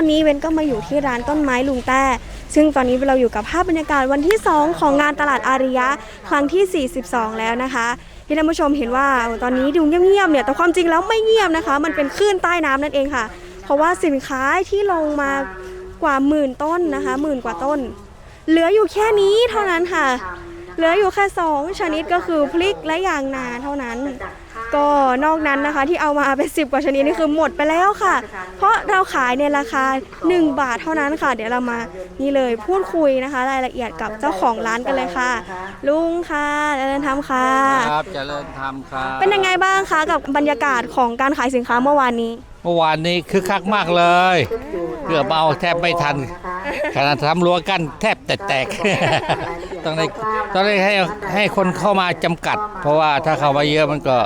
อนนี้เวนก็มาอยู่ที่ร้านต้นไม้ลุงแต้ ซึ่งตอนนี้เราอยู่กับภาพบรรยากาศวันที่ 2 ของงานตลาดอาริยะ ครั้งที่ 42 แล้วนะคะที่ท่านผู้ชมเห็นว่าตอนนี้ดูเงียบๆเนี่ยแต่ความจริงแล้วไม่เงียบนะคะ มันเป็นคลื่นใต้น้ำนั่นเองค่ะ เพราะว่าสินค้าที่ลงมากว่าหมื่นต้นนะคะหมื่นกว่าต้น เหลืออยู่แค่นี้เท่านั้นค่ะ เหลืออยู่แค่สองชนิดก็คือพริกและยางนาเท่านั้น ก็นอกนั้นนะคะที่เอามาเป็นสิบกว่าชนิดนี่คือหมดไปแล้วค่ะ เพราะเราขายในราคา 1 บาทเท่านั้นค่ะ เดี๋ยวเรามานี่เลยพูดคุยนะคะ รายละเอียดกับเจ้าของร้านกันเลยค่ะ ลุงค่ะเจริญธรรมค่ะ ครับเจริญธรรมครับเป็นยังไงบ้างคะกับบรรยากาศของการขายสินค้าเมื่อวานนี้ เมื่อวานนี้คึกคักมากเลยเกือบเอาแทบไม่ทันขนาดทำรั้วกั้นแทบแตกๆต้องได้ต้องได้ให้ให้คนเข้ามาจำกัด เพราะว่าถ้าเข้ามาเยอะมันก็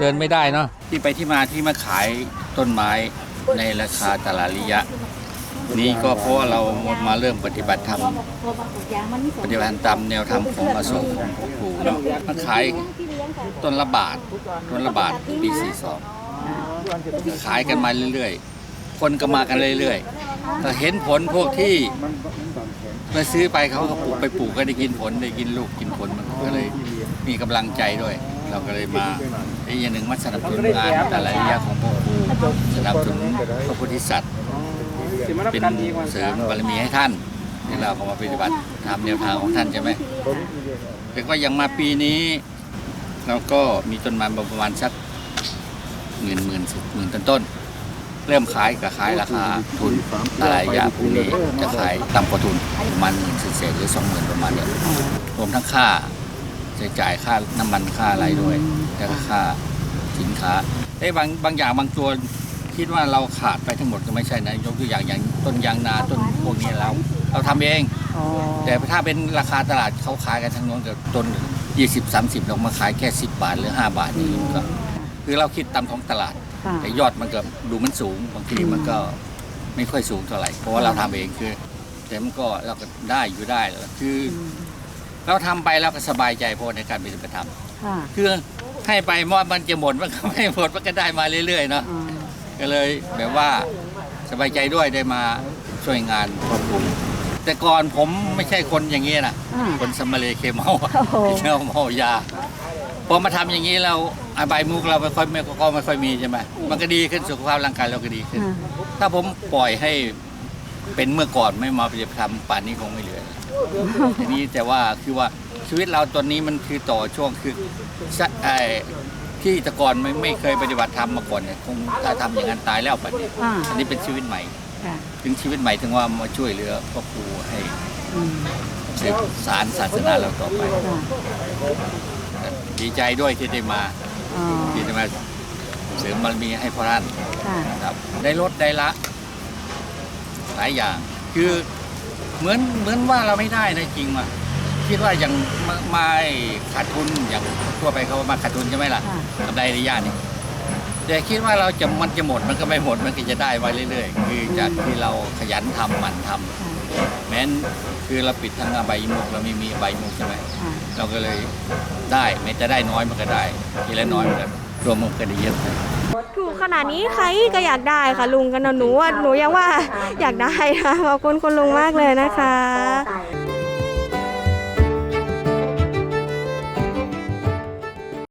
เดินไม่ได้เนาะที่ไปที่มาที่มาขายต้นไม้ในราคาตลาดริยะ นี่ก็เพราะว่าเรามาเริ่มปฏิบัติธรรมปฏิบัติตามแนวธรรมของมาส่งของหลวงปู่เนาะมันขายต้นละบาทต้นละบาทปี42ขายกันมาเรื่อยๆ คนก็มากันเรื่อยๆแต่เห็นผลพวกที่มาซื้อไปเขาก็ปลูกไปปลูกก็ได้กินผลได้กินลูกกินผลมันก็เลยมีกำลังใจด้วย เราก็เลยมาอีกอย่างหนึ่งมาสนับสนุนงานแต่ละระยะของพวกครูสนับสนุนพระพุทธสัตว์เป็นเสริมบารมีให้ท่านที่เราก็มาปฏิบัติตามแนวทางของท่านใช่ไหมแต่ก็ยังมาปีนี้ เราก็มีต้นไม้ประมาณสักหมื่นหมื่นหมื่นต้นต้นๆเริ่มขายกับขายราคาทุนอะไรอย่างพวกนี้จะขายต่ำกว่าทุนประมาณหมื่นเศษๆหรือสองหมื่นประมาณเนี้ยรวมทั้งค่า ใช้จ่ายค่าน้ำมันค่าอะไรด้วยแล้วก็ค่าสินค้าไอ้ยบางบางอย่างบางตัวคิดว่าเราขาดไปทั้งหมดก็ไม่ใช่นะยกตัวอย่างอย่างต้นยางนาต้นพวกนี้เราเราทำเองแต่ถ้าเป็นราคาตลาดเขาขายกันทั้งนู้นกับต้น20 30เรามาขายแค่ 10 บาทหรือ 5 บาทนี่มันก็คือเราคิดตามท้องตลาดแต่ยอดมันก็ดูมันสูงบางทีมันก็ไม่ค่อยสูงเท่าไหร่เพราะว่าเราทำเองคือ แต่มันก็เราก็ได้อยู่ได้แล้วคืออ เราทำไปเราก็สบายใจเพราะในการปฏิบัติธรรมคือให้ไปมอดมันจะหมดมันก็ไม่หมดมันก็ได้มาเรื่อยๆเนาะก็เลยแบบว่าสบายใจด้วยได้มาช่วยงานครอบครัวแต่ก่อนผมไม่ใช่คนอย่างนี้นะคนสมมาเลเคเมาโอ้โหเที่ยวเมายาพอมาทำอย่างนี้เราอบายมุกเราไม่ค่อยไม่ก็ไม่ค่อยมีใช่ไหมมันก็ดีขึ้นสุขภาพร่างกายเราก็ดีขึ้น ถ้าผมปล่อยให้เป็นเมื่อก่อนไม่มาปฏิบัติธรรมป่านนี้คงไม่เหลือ ทีนี้แต่ว่าคือว่าชีวิตเราตอนนี้มันคือต่อช่วงคือสะไอ้ที่แต่ก่อนไม่ไม่เคยปฏิบัติธรรมมาก่อนเนี่ยคงถ้าทำอย่างนั้นตายแล้วป่านนี้อ่าอันนี้เป็นชีวิตใหม่ค่ะถึงชีวิตใหม่ถึงว่ามาช่วยเหลือครอบครัวให้สืบสารศาสนาเราต่อไปดีใจด้วยที่ได้มาอ๋อที่ได้มาเสริมบารมีให้พระท่านค่ะนะครับ ได้ลดได้ละ หลายอย่างคือ เหมือนเหมือนว่าเราไม่ได้นะจริงว่ะคิดว่าอย่างไม่ไม่ขาดทุนอย่างทั่วไปเขามาขาดทุนใช่ไหมล่ะค่ะกำไรระยะนี่แต่คิดว่าเราจะมันจะหมดมันก็ไม่หมดมันก็จะได้มาเรื่อยๆ คือจากที่เราขยันทำหมันทำแม้นคือเราปิดทั้งอบายมุกเราไม่มีอบายมุกใช่ไหมค่ะเราก็เลยได้แม้จะได้น้อยมันก็ได้ทีละน้อยมันก็รวมมันก็ได้เยอะ ถูกขนาดนี้ใครก็อยากได้ค่ะลุงกันนะหนูว่าหนูยังว่าอยากได้ค่ะขอบคุณคุณลุงมากเลยนะคะ